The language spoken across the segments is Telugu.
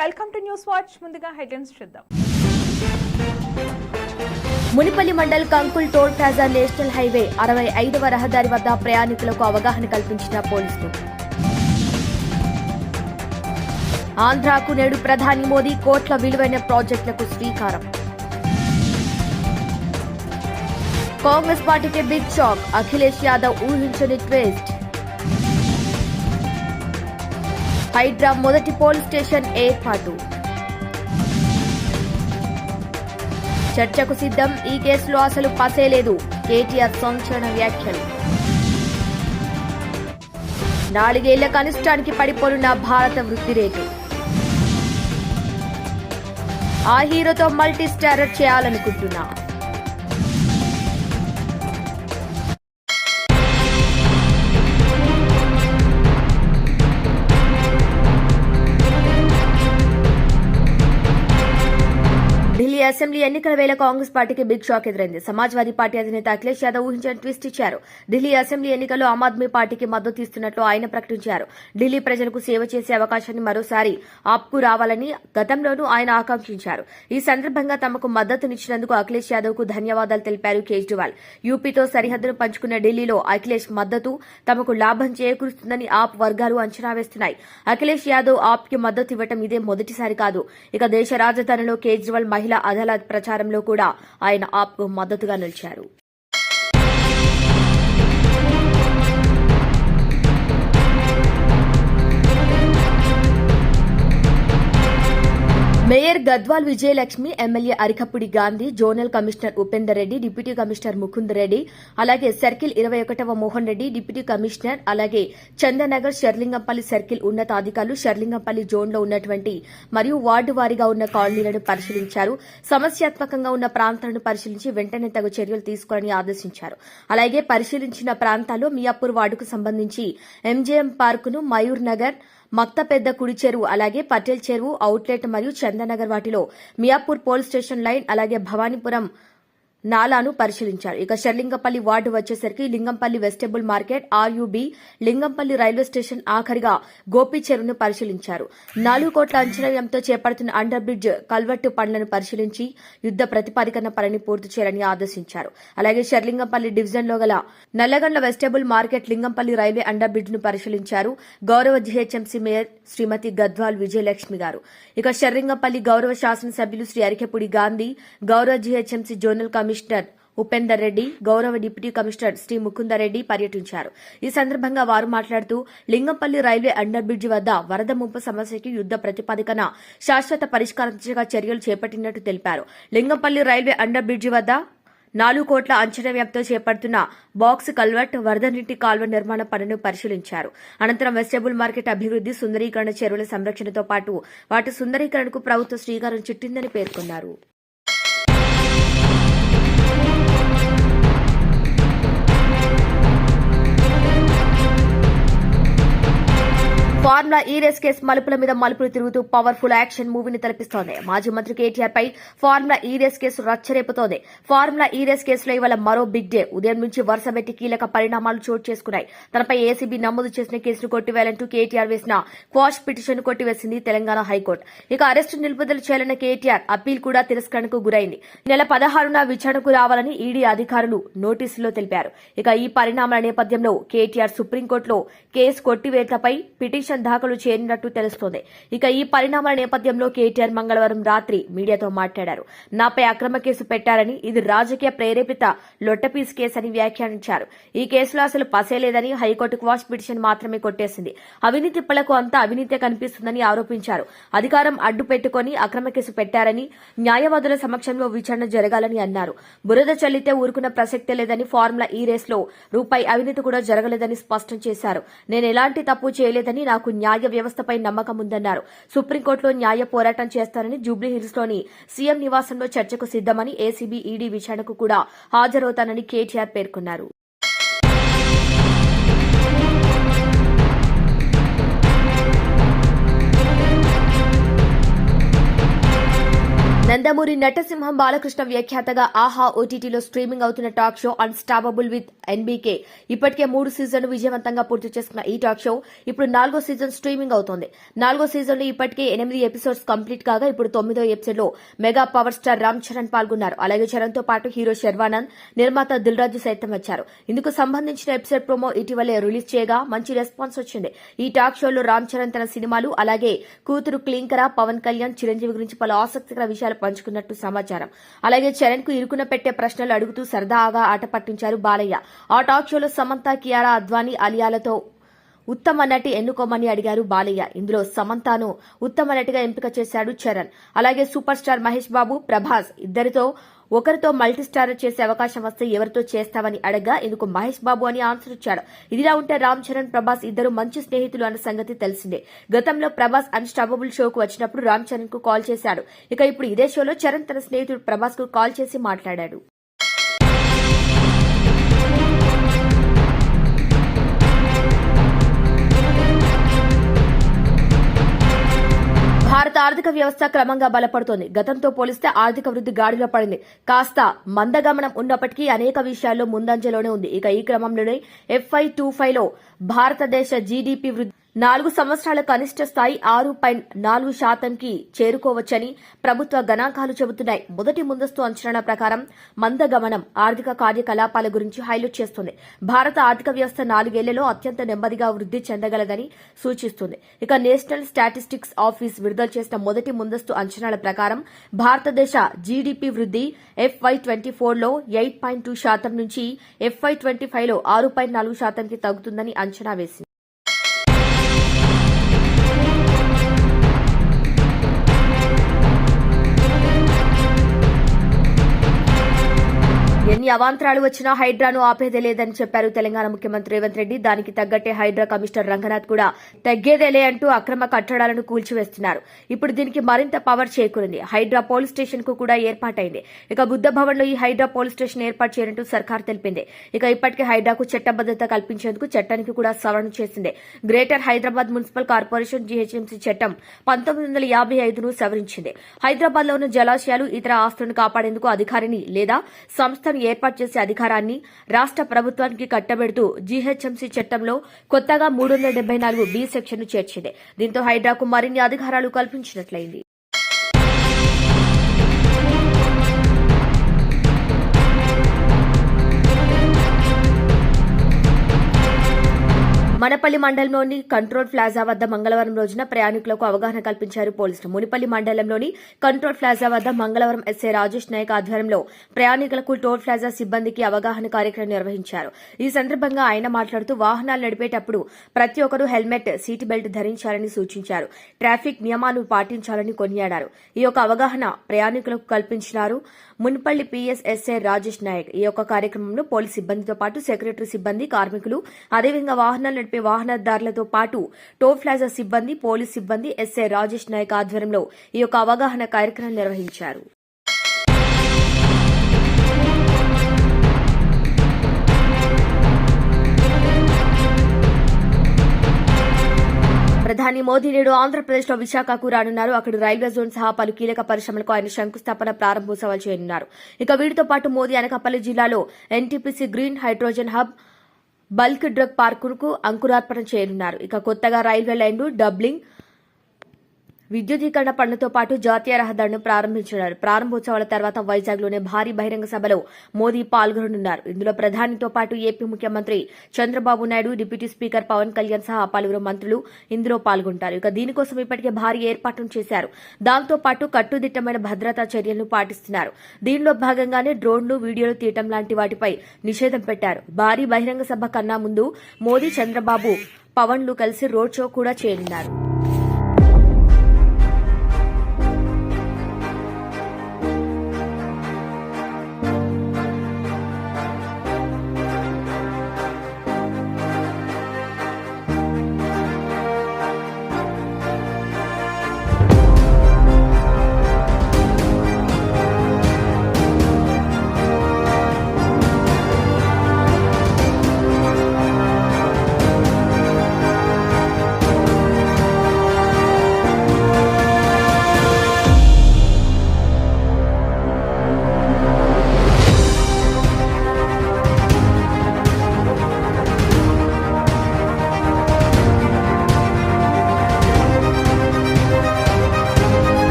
Welcome to News Watch. ముందుగా హెడ్లైన్స్ చూద్దాం. Munipalli mandal Kankul toll plaza national highway అరవై ఐదవ రహదారి వద్ద ప్రయాణికులకు అవగాహన కల్పించిన పోలీసులు. ఆంధ్రాకు నేడు ప్రధాని మోదీ కోట్ల విలువైన ప్రాజెక్టులకు శ్రీకారం. కాంగ్రెస్ పార్టీకి బిగ్ షాక్. అఖిలేష్ యాదవ్ ఊహించని ట్విస్ట్. హైడ్రా మొదటి పోలీస్ స్టేషన్ ఏర్పాటు. చర్చకు సిద్ధం ఈ కేసులో అసలు పసేలేదు కేటీఆర్ సంచలన వ్యాఖ్యలు. నాలుగేళ్ళ కనిష్టానికి పడిపోనున్న భారత వృద్ధి రేటు ఆ హీరోతో మల్టీ స్టారర్ చేయాలనుకుంటున్నా. అసెంబ్లీ ఎన్నికల వేళ కాంగ్రెస్ పార్టీకి బిగ్ షాక్ ఎదురైంది. సమాజ్వాదీ పార్టీ అధినేత అఖిలేష్ యాదవ్ ఊహించిన ట్విస్ట్ ఇచ్చారు. ఢిల్లీ అసెంబ్లీ ఎన్నికల్లో ఆమ్ ఆద్మీ పార్టీకి మద్దతు ఇస్తున్నట్లు ఆయన ప్రకటించారు. ఢిల్లీ ప్రజలకు సేవ చేసే అవకాశాన్ని మరోసారి ఆప్కు రావాలని గతంలోనూ ఆయన ఆకాంక్షించారు. ఈ సందర్భంగా తమకు మద్దతునిచ్చినందుకు అఖిలేష్ యాదవ్కు ధన్యవాదాలు తెలిపారు కేజ్రీవాల్. యూపీతో సరిహద్దును పంచుకున్న ఢిల్లీలో అఖిలేష్ మద్దతు తమకు లాభం చేకూరుస్తుందని ఆప్ వర్గాలు అంచనా వేస్తున్నాయి. అఖిలేష్ యాదవ్ ఆప్కి మద్దతు ఇవ్వడం ఇదే మొదటిసారి కాదు. ఇక దేశ రాజధానిలో కేజ్రీవాల్ మహిళా ప్రజల ప్రచారంలో కూడా ఆయన ఆప్కు మద్దతుగా నిలిచారు. Mayor Gadwal Vijayalakshmi MLA Arikapudi Gandhi zonal commissioner Upender Reddy deputy commissioner Mukund Reddy అలాగే సర్కిల్ ఇరవై ఒకటవ మోహన్ రెడ్డి డిప్యూటీ కమిషనర్ అలాగే చందనగర్ షర్లింగంపల్లి సర్కిల్ ఉన్నతాధికారులు షర్లింగంపల్లి జోన్లో ఉన్నటువంటి మరియు వార్డు వారీగా ఉన్న కాలనీలను పరిశీలించారు. సమస్యాత్మకంగా ఉన్న ప్రాంతాలను పరిశీలించి వెంటనే తగు చర్యలు తీసుకోవాలని ఆదేశించారు. అలాగే పరిశీలించిన ప్రాంతాల్లో మియాపూర్ వార్డుకు సంబంధించి ఎంజేఎం పార్కును మయూర్ నగర్ మక్త పెద్ద కుడి చెరువు అలాగే పటేల్ చెరువు అవుట్లెట్ మరియు చందనగర్ వాటిలో మియాపూర్ పోలీస్ స్టేషన్ లైన్ అలాగే భవానీపురం నాలాను పరిశీలించారు. ఇక షర్లింగపల్లి వార్డు వచ్చేసరికి Lingampally vegetable market RUB Lingampally railway station ఆఖరిగా గోపి చెరువును పరిశీలించారు. నాలుగు కోట్ల అంచనా వ్యయంతో చేపడుతున్న అండర్ బ్రిడ్జ్ కల్వర్టు పనులను పరిశీలించి యుద్ద ప్రతిపాదికన పనిని పూర్తి చేయాలని ఆదేశించారు. అలాగే షర్లింగంపల్లి డివిజన్లో గల Nallagandla vegetable market Lingampally railway under బ్రిడ్జ్ను పరిశీలించారు గౌరవ జీహెచ్ఎంసీ మేయర్ శ్రీమతి గద్వాల్ విజయలక్ష్మి గారు. ఇక షర్లింగంపల్లి గౌరవ శాసనసభ్యులు శ్రీ అరికెపుడి గాంధీ గౌరవ GHMC zonal commissioner Upender Reddy గౌరవ డిప్యూటీ కమిషనర్ శ్రీ ముకుందరెడ్డి పర్యటించారు. ఈ సందర్భంగా వారు మాట్లాడుతూ లింగంపల్లి రైల్వే అండర్ బ్రిడ్జి వద్ద వరద ముంపు సమస్యకి యుద్ద ప్రతిపాదికన శాశ్వత పరిష్కారం దిశగా చర్యలు చేపట్టినట్టు తెలిపారు. లింగంపల్లి రైల్వే అండర్ బ్రిడ్జి వద్ద నాలుగు కోట్ల అంచనా వ్యయంతో చేపడుతున్న బాక్స్ కల్వర్ట్ వరద నీటి కాల్వ నిర్మాణ పనులను పరిశీలించారు. అనంతరం వెజిటబుల్ మార్కెట్ అభివృద్ది సుందరీకరణ చెరువుల సంరక్షణతో పాటు వాటి సుందరీకరణకు ప్రభుత్వం శ్రీకారం చుట్టిందని పేర్కొన్నారు. ఫార్ములా ఈ రేస్ కేసు మలుపుల మీద మలుపులు తిరుగుతూ పవర్ఫుల్ యాక్షన్ మూవీని తలపిస్తోంది. మాజీ మంత్రి కేటీఆర్ పై ఫార్ములా ఈ రేస్ కేసు రచ్చరేపుతోంది. ఫార్ములా ఈ రేస్ కేసులో ఇవాళ మరో బిగ్ డే ఉదయం నుంచి వరుస పెట్టి కీలక పరిణామాలు చోటు చేసుకున్నాయి. తనపై ఏసీబీ నమోదు చేసిన కేసును కొట్టివేయాలంటూ కేటీఆర్ వేసిన క్వాష్ పిటిషన్ కొట్టివేసింది తెలంగాణ హైకోర్టు. ఇక అరెస్టు నిలుపుదల చేయాలన్న కేటీఆర్ అప్పీల్ కూడా తిరస్కరణకు గురైంది. నెల పదహారున విచారణకు రావాలని ఈడీ అధికారులు నోటీసులో తెలిపారు. ఇక ఈ పరిణామాల నేపథ్యంలో కేటీఆర్ సుప్రీంకోర్టులో కేసు కొట్టివేతపై పిటిషన్ దాఖలు చేరినట్టు తెలుస్తోంది. ఇక ఈ పరిణామాల నేపథ్యంలో కేటీఆర్ మంగళవారం రాత్రి మీడియాతో మాట్లాడారు. నాపై అక్రమ కేసు పెట్టారని ఇది రాజకీయ ప్రేరేపిత లొట్టపీస్ కేసు అని వ్యాఖ్యానించారు. ఈ కేసులో అసలు పసేలేదని హైకోర్టు క్వాష్ పిటిషన్ మాత్రమే కొట్టేసింది. అవినీతి పలకు అంతా అవినీతి కనిపిస్తుందని ఆరోపించారు. అధికారం అడ్డు పెట్టుకుని అక్రమ కేసు పెట్టారని న్యాయవాదుల సమక్షంలో విచారణ జరగాలని అన్నారు. బురద చల్లితే ఊరుకున్న ప్రసక్తే లేదని ఫార్ములా ఈ రేస్లో రూపాయి అవినీతి కూడా జరగలేదని స్పష్టం చేశారు. నేను ఎలాంటి తప్పు చేయలేదని నాకు న్యాయ వ్యవస్థపై నమ్మకం ఉందన్నారు. సుప్రీంకోర్టులో న్యాయ పోరాటం చేస్తానని జూబ్లీహిల్స్లోని సీఎం నివాసంలో చర్చకు సిద్దమని ఏసీబీ ఈడీ విచారణకు కూడా హాజరవుతానని కేటీఆర్ పేర్కొన్నారు. నందమూరి నటసింహం బాలకృష్ణ వ్యాఖ్యాతగా ఆహా ఓటీటీలో స్ట్రీమింగ్ అవుతున్న talk show Unstoppable with NBK ఇప్పటికే మూడు సీజన్లు విజయవంతంగా పూర్తి చేసుకున్న ఈ టాక్ షో ఇప్పుడు నాలుగో సీజన్ స్ట్రీమింగ్ అవుతోంది. నాలుగో సీజన్లో ఇప్పటికే ఎనిమిది ఎపిసోడ్స్ కంప్లీట్ కాగా ఇప్పుడు తొమ్మిదో ఎపిసోడ్లో mega power star Ram Charan పాల్గొన్నారు. అలాగే చరణ్తో పాటు హీరో శర్వానంద్ నిర్మాత దిల్ రాజు సైతం వచ్చారు. ఇందుకు సంబంధించిన ఎపిసోడ్ ప్రోమో ఇటీవలే రిలీజ్ చేయగా మంచి రెస్పాన్స్ వచ్చింది. ఈ టాక్ షోలో రామ్ చరణ్ తన సినిమాలు అలాగే కూతురు క్లీంకర పవన్ కళ్యాణ్ చిరంజీవి గురించి పలు ఆసక్తికర విషయాలు పంచుకున్నట్టు సమాచారం. అలాగే చరణ్కు ఇరుకున పెట్టే ప్రశ్నలు అడుగుతూ సరదాగా ఆట పట్టించారు బాలయ్య. ఆ టాక్ షోలో సమంత కియారా అద్వానీ అలియాలతో ఉత్తమ నటి ఎన్నుకోమని అడిగారు బాలయ్య. ఇందులో సమంతను ఉత్తమ నటిగా ఎంపిక చేశాడు చరణ్. అలాగే సూపర్ స్టార్ మహేష్ బాబు ప్రభాస్ ఇద్దరితో ఒకరితో మల్టీ స్టార్ చేసే అవకాశం వస్తే ఎవరితో చేస్తావని అడగా ఇందుకు మహేష్ బాబు అని ఆన్సర్ ఇచ్చాడు. ఇదిలా ఉంటే రామ్ చరణ్ ప్రభాస్ ఇద్దరు మంచి స్నేహితులు అన్న సంగతి తెలిసిందే. గతంలో ప్రభాస్ అన్స్టాపబుల్ షోకు వచ్చినప్పుడు రామ్ చరణ్కు కాల్ చేశాడు. ఇక ఇప్పుడు ఇదే షోలో చరణ్ తన స్నేహితుడు ప్రభాస్కు కాల్ చేసి మాట్లాడాడు. భారత ఆర్థిక వ్యవస్థ క్రమంగా బలపడుతోంది. గతంతో పోలిస్తే ఆర్థిక వృద్ధి గాడిలో పడింది. కాస్త మందగమనం ఉన్నప్పటికీ అనేక విషయాల్లో ముందంజలోనే ఉంది. ఇక ఈ క్రమంలోనే ఎఫ్ఐ టూ ఫైవ్లో భారతదేశ జీడీపీ వృద్ధి నాలుగు సంవత్సరాల కనిష్ట స్థాయి ఆరు పాయింట్ నాలుగు శాతంకి చేరుకోవచ్చని ప్రభుత్వ గణాంకాలు చెబుతున్నాయి. మొదటి ముందస్తు అంచనాల ప్రకారం మందగమనం ఆర్థిక కార్యకలాపాల గురించి హైలైట్ చేస్తుంది. భారత ఆర్థిక వ్యవస్థ నాలుగేళ్ళలో అత్యంత నెమ్మదిగా వృద్ధి చెందగలదని సూచిస్తుంది. ఇక నేషనల్ స్టాటిస్టిక్స్ ఆఫీస్ విడుదల చేసిన మొదటి ముందస్తు అంచనాల ప్రకారం భారతదేశ జీడీపీ వృద్ధి ఎఫ్వై ట్వంటీ ఫోర్లో ఎయిట్ పాయింట్ టూ శాతం నుంచి ఎఫ్వై ట్వంటీ ఫైవ్లో ఆరు పాయింట్ నాలుగు శాతంకి తగ్గుతుందని అంచనా వేసింది. ఎన్ని అవాంతరాలు వచ్చినా హైడ్రాను ఆపేదే లేదని చెప్పారు తెలంగాణ ముఖ్యమంత్రి రేవంత్ రెడ్డి. దానికి తగ్గట్టే హైడ్రా కమిషనర్ రంగనాథ్ కూడా తగ్గేదేలే అంటూ అక్రమ కట్టడాలను కూల్చివేస్తున్నారు. ఇప్పుడు దీనికి మరింత పవర్ చేకూరింది. హైడ్రా పోలీస్ స్టేషన్కు కూడా ఏర్పాటైంది. ఇక బుద్ధ భవన్లో ఈ హైడ్రా పోలీస్ స్టేషన్ ఏర్పాటు చేయనుంటూ సర్కార్ తెలిపింది. ఇక ఇప్పటికే హైడ్రాకు చట్టబద్దత కల్పించేందుకు చట్టానికి కూడా సవరణ చేసింది. Greater Hyderabad municipal corporation GHMC చట్టం పంతొమ్మిది వందల యాభై ఐదును సవరించింది. హైదరాబాద్లో ఉన్న జలాశయాలు ఇతర ఆస్తులను కాపాడేందుకు అధికారిని లేదా సంస్థను ఏర్పాటు చేసే అధికారాన్ని రాష్ట ప్రభుత్వానికి కట్టబెడుతూ జీహెచ్ఎంసీ చట్టంలో కొత్తగా మూడు వందల డెబ్బై నాలుగు బి సెక్షన్ చేర్చింది. దీంతో హైడ్రాకు మరిన్ని అధికారాలు కల్పించినట్లయింది. మనపల్లి మండలంలోని కంట్రోల్ ప్లాజా వద్ద మంగళవారం రోజున ప్రయాణికులకు అవగాహన కల్పించారు పోలీసులు. మునిపల్లి మండలంలోని కంట్రోల్ ప్లాజా వద్ద మంగళవారం ఎస్ఐ రాజేష్ నాయక్ ఆధ్వర్యంలో ప్రయాణికులకు టోల్ ప్లాజా సిబ్బందికి అవగాహన కార్యక్రమం నిర్వహించారు. ఈ సందర్భంగా ఆయన మాట్లాడుతూ వాహనాలు నడిపేటప్పుడు ప్రతి ఒక్కరూ హెల్మెట్ సీట్ బెల్ట్ ధరించాలని సూచించారు. ట్రాఫిక్ నియమాలు పాటించాలని కొనియాడారు. ఈ యొక్క అవగాహన ప్రయాణికులకు కల్పించినారు మున్పల్లి పీఎస్ఎస్ఐ రాజేష్ నాయక్. ఈ యొక్క కార్యక్రమంలో పోలీస్ సిబ్బందితో పాటు సెక్రటరీ సిబ్బంది కార్మికులు అదేవిధంగా వాహనాలు నడిపే వాహనదారులతో పాటు టోల్ ప్లాజా సిబ్బంది పోలీస్ సిబ్బంది ఎస్ఐ రాజేష్ నాయక్ ఆధ్వర్యంలో ఈ యొక్క అవగాహన కార్యక్రమం నిర్వహించారు. ప్రధాని మోదీ నేడు ఆంధ్రప్రదేశ్లో విశాఖకు రానున్నారు. అక్కడ రైల్వే జోన్ సహా పలు కీలక పరిశ్రమలకు ఆయన శంకుస్థాపన ప్రారంభోత్సవాలు చేయనున్నారు. ఇక వీటితో పాటు మోదీ అనకాపల్లి జిల్లాలో NTPC green hydrogen hub bulk drug పార్కుకు అంకురార్పణ చేయనున్నారు. ఇక కొత్తగా రైల్వే లైన్లు డబ్లింగ్ విద్యుదీకరణ పనులతో పాటు జాతీయ రహదారిని ప్రారంభించనున్నారు. ప్రారంభోత్సవాల తర్వాత వైజాగ్లోనే భారీ బహిరంగ సభలో మోదీ పాల్గొననున్నారు. ఇందులో ప్రధానితో పాటు ఏపీ ముఖ్యమంత్రి చంద్రబాబు నాయుడు డిప్యూటీ స్పీకర్ పవన్ కళ్యాణ్ సహా పలువురు మంత్రులు ఇందులో పాల్గొంటారు. ఇక దీనికోసం ఇప్పటికే భారీ ఏర్పాట్లను చేశారు. దాంతో పాటు కట్టుదిట్టమైన భద్రతా చర్యలను పాటిస్తున్నారు. దీనిలో భాగంగానే డ్రోన్లు వీడియోలు తీయటం లాంటి వాటిపై నిషేధం పెట్టారు. భారీ బహిరంగ సభ కన్నా ముందు మోదీ చంద్రబాబు పవన్లు కలిసి రోడ్ షో కూడా చేయనున్నారు.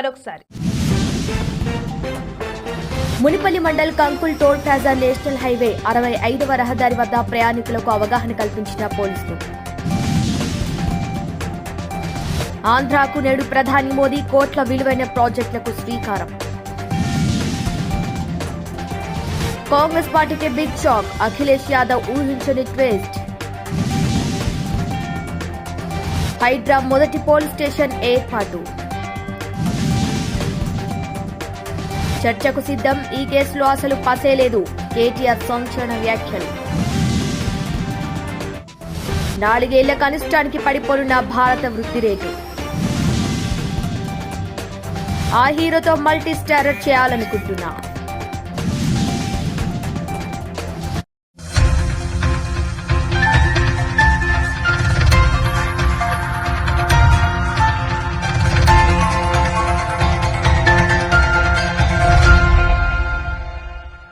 మరొకసారి. Munipalli mandal Kankul toll plaza national highway అరవై ఐదవ రహదారి వద్ద ప్రయాణికులకు అవగాహన కల్పించిన పోలీసులు. ఆంధ్రాకు నేడు ప్రధాని మోదీ కోట్ల విలువైన ప్రాజెక్టులకు శ్రీకారం. కాంగ్రెస్ పార్టీకి బిగ్ షాక్ అఖిలేష్ యాదవ్ ఊహించని ట్విస్ట్. హైడ్రా మొదటి పోలీస్ స్టేషన్ ఏర్పాటు. చర్చకు సిద్ధం. ఈ కేసులో అసలు పసేలేదు కేటీఆర్ సంచలన వ్యాఖ్యలు. నాలుగేళ్ళ కనిష్టానికి పడిపోనున్న భారత వృద్ధి రేటు ఆ హీరోతో మల్టీ స్టారర్ చేయాలనుకుంటున్నా.